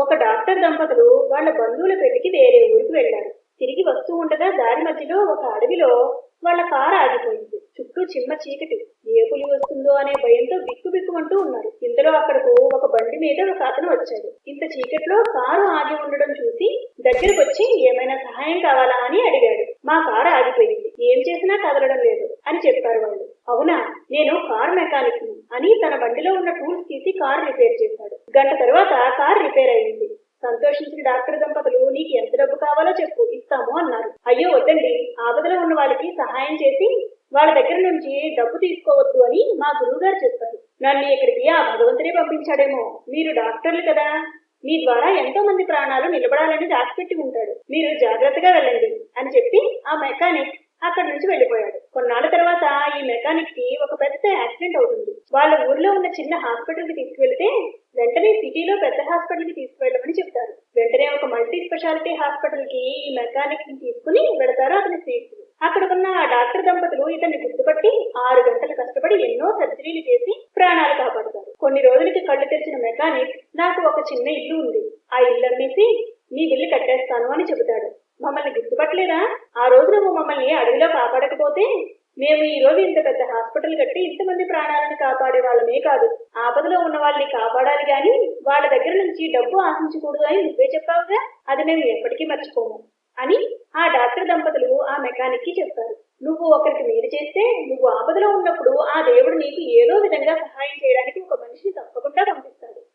ఒక డాక్టర్ దంపతులు వాళ్ళ బంధువుల పెళ్ళికి వేరే ఊరికి వెళ్ళారు. తిరిగి వస్తూ ఉండగా దారి మధ్యలో ఒక అడవిలో వాళ్ళ కారు ఆగిపోయింది. చుట్టూ చిమ్మ చీకటి. ఏ పులి వస్తుందో అనే భయంతో బిక్కు బిక్కుమంటూ ఉన్నారు. ఇంతలో అక్కడకు ఒక బండి మీద ఒక అతను వచ్చాడు. ఇంత చీకట్లో కారు ఆగి ఉండడం చూసి దగ్గరకు వచ్చి ఏమైనా సహాయం కావాలా? అని అడిగాడు. మా కారు ఆగిపోయింది. ఏం చేసినా కదలడం లేదు అని చెప్పారు వాళ్ళు. అవునా? నేను కారు మెకానిక్ అని తన బండిలో ఉన్న టూల్స్ తీసి కారు రిపేర్ చేశాడు. గంట తర్వాత కారు రిపేర్ అయింది సంతోషించిన డాక్టర్ దంపతులు నీకు ఎంత డబ్బు కావాలో చెప్పు ఇస్తాము అన్నారు. అయ్యో వద్దండి. ఆపదలో ఉన్న వాళ్ళకి సహాయం చేసి వాళ్ళ దగ్గర నుంచి డబ్బు తీసుకోవద్దు అని మా గురువు గారు చెప్పారు. నన్ను ఇక్కడికి ఆ భగవంతుడే పంపించాడేమో. మీరు డాక్టర్లు కదా. మీ ద్వారా ఎంతో మంది ప్రాణాలు నిలబడాలని దాచిపెట్టి ఉంటాడు. మీరు జాగ్రత్తగా వెళ్ళండి అని చెప్పి ఆ మెకానిక్ అక్కడి నుంచి వెళ్ళిపోయాడు. కొన్నాళ్ళ తర్వాత ఈ మెకానిక్కి ఒక పెద్ద యాక్సిడెంట్ అవుతుంది. వాళ్ళ ఊర్లో ఉన్న చిన్న హాస్పిటల్కి తీసుకువెళ్తే సిటీలో పెద్ద హాస్పిటల్కి తీసుకువెళ్ళమని చెప్తారు వెంటనే ఒక మల్టీ స్పెషాలిటీ హాస్పిటల్కి ఈ మెకానిక్ని తీసుకుని వెళతారు అతని స్నేహితులు. అక్కడ ఉన్న ఆ డాక్టర్ దంపతులు ఇతన్ని గుర్తుపట్టి ఆరు గంటలు కష్టపడి ఎన్నో సర్జరీలు చేసి ప్రాణాలు కాపాడుతారు. కొన్ని రోజులకి కళ్ళు తెరిచిన మెకానిక్ నాకు ఒక చిన్న ఇల్లు ఉంది. ఆ ఇల్లు అమ్మేసి నీ ఇల్లు కట్టేస్తాను అని చెబుతాడు. మమ్మల్ని గుర్తుపట్టలేదా? ఆ రోజు నువ్వు మమ్మల్ని అడవిలో కాపాడకపోతే మేము ఈ రోజు ఇంత పెద్ద హాస్పిటల్ కట్టి ఇంతమంది ప్రాణాలను కాపాడే వాళ్ళమే కాదు. ఆపదలో ఉన్న వాళ్ళని కాపాడాలి గాని వాళ్ళ దగ్గర నుంచి డబ్బు ఆశించకూడదు అని నువ్వే చెప్పావుగా? అది మేము ఎప్పటికీ మర్చిపోము. అని ఆ డాక్టర్ దంపతులు ఆ మెకానిక్కి చెప్పారు. నువ్వు ఒకరికి మేలు చేస్తే నువ్వు ఆపదలో ఉన్నప్పుడు ఆ దేవుడు నీకు ఏదో విధంగా సహాయం